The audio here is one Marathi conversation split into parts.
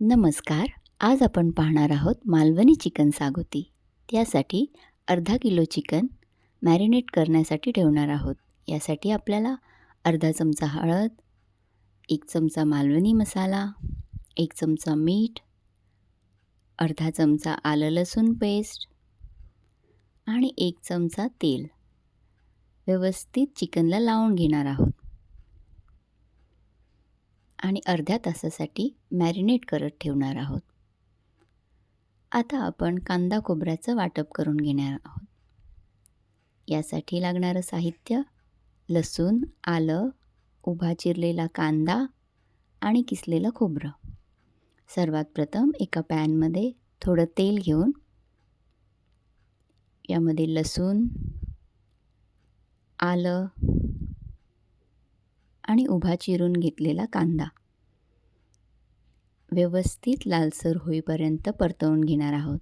नमस्कार. आज आपण पाहणार आहोत मालवणी चिकन सागोती. त्यासाठी अर्धा किलो चिकन मॅरिनेट करण्यासाठी ठेवणार आहोत. यासाठी आपल्याला अर्धा चमचा हळद एक चमचा मालवणी मसाला एक चमचा मीठ अर्धा चमचा आलं लसूण पेस्ट आणि एक चमचा तेल. व्यवस्थित चिकनला लावून घेणार आहोत. आणि अर्ध्या तासासाठी मॅरिनेट करत ठेवणार आहोत. आता आपण कांदा खोबऱ्याचं वाटप करून घेणार आहोत. यासाठी लागणारं साहित्य लसूण आलं उभा चिरलेला कांदा आणि किसलेलं खोबरं. सर्वात प्रथम एका पॅनमध्ये थोडं तेल घेऊन यामध्ये लसूण आलं आणि उभा चिरून घेतलेला कांदा. व्यवस्थित लालसर होईपर्यंत परतवून घेणार आहोत.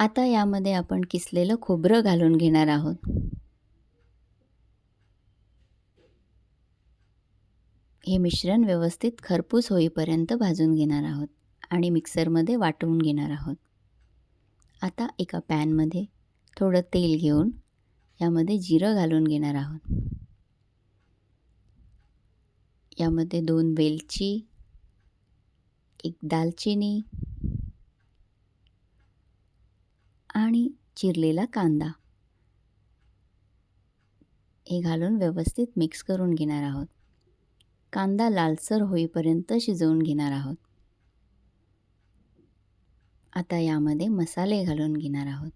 आता यामध्ये आपण किसलेलं खोबरं घालून घेणार आहोत. हे मिश्रण व्यवस्थित खरपूस होईपर्यंत भाजून घेणार आहोत आणि मिक्सरमध्ये वाटवून घेणार आहोत. आता एका पॅनमध्ये थोडं तेल घेऊन यामध्ये जिरं घालून घेणार आहोत. यामध्ये दोन वेलची एक दालचिनी आणि चिरलेला कांदा. हे घालून व्यवस्थित मिक्स करून घेणार आहोत. कांदा लालसर होईपर्यंत शिजवून घेणार आहोत. आता यामध्ये मसाले घालून घेणार आहोत.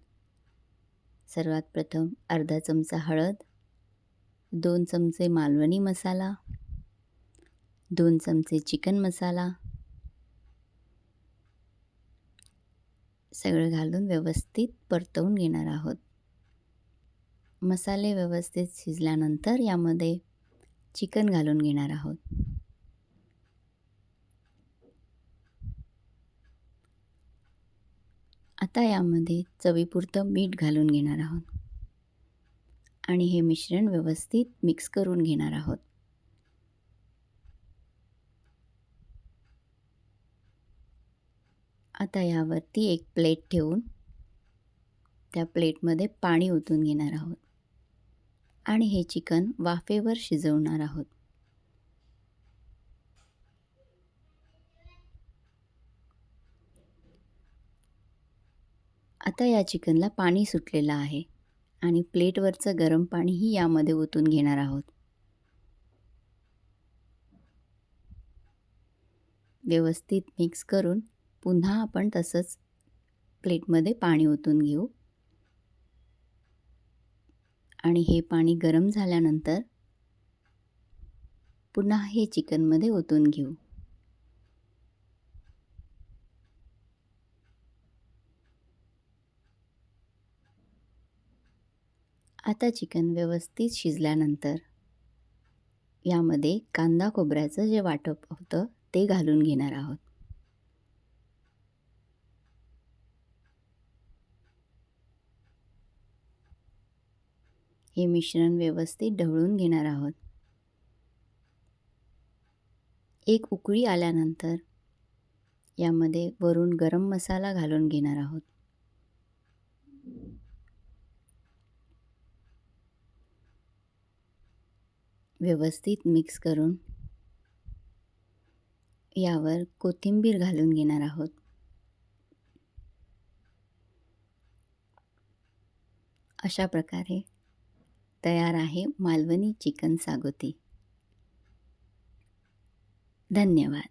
सर्वात प्रथम अर्धा चमचा हळद दोन चमचे मालवणी मसाला दोन चमचे चिकन मसाला. सगळं घालून व्यवस्थित परतवून घेणार आहोत. मसाले व्यवस्थित शिजल्यानंतर यामध्ये चिकन घालून घेणार आहोत. आता यामध्ये चवीपुरतं मीठ घालून घेणार आहोत. आणि हे मिश्रण व्यवस्थित मिक्स करून घेणार आहोत. आता यावरती एक प्लेट ठेवून त्या प्लेटमध्ये पाणी ओतून घेणार आहोत. आणि हे चिकन वाफेवर शिजवणार आहोत. आता या चिकनला पाणी सुटलेलं आहे आणि प्लेटवरचं गरम पाणीही यामध्ये ओतून घेणार आहोत. व्यवस्थित मिक्स करून पुन्हा आपण तसंच प्लेटमध्ये पाणी ओतून घेऊ. आणि हे पाणी गरम झाल्यानंतर पुन्हा हे चिकनमध्ये ओतून घेऊ. आता चिकन व्यवस्थित शिजल्यानंतर यामध्ये कांदा खोबऱ्याचं जे वाटप होतं ते घालून घेणार आहोत. हे मिश्रण व्यवस्थित ढवळून घेणार आहोत. एक उकळी आल्यानंतर यामध्ये वरून गरम मसाला घालून घेणार आहोत. व्यवस्थित मिक्स करून यावर कोथिंबीर घालून घेणार आहोत. अशा प्रकारे तयार आहे मालवणी चिकन सागोती. धन्यवाद.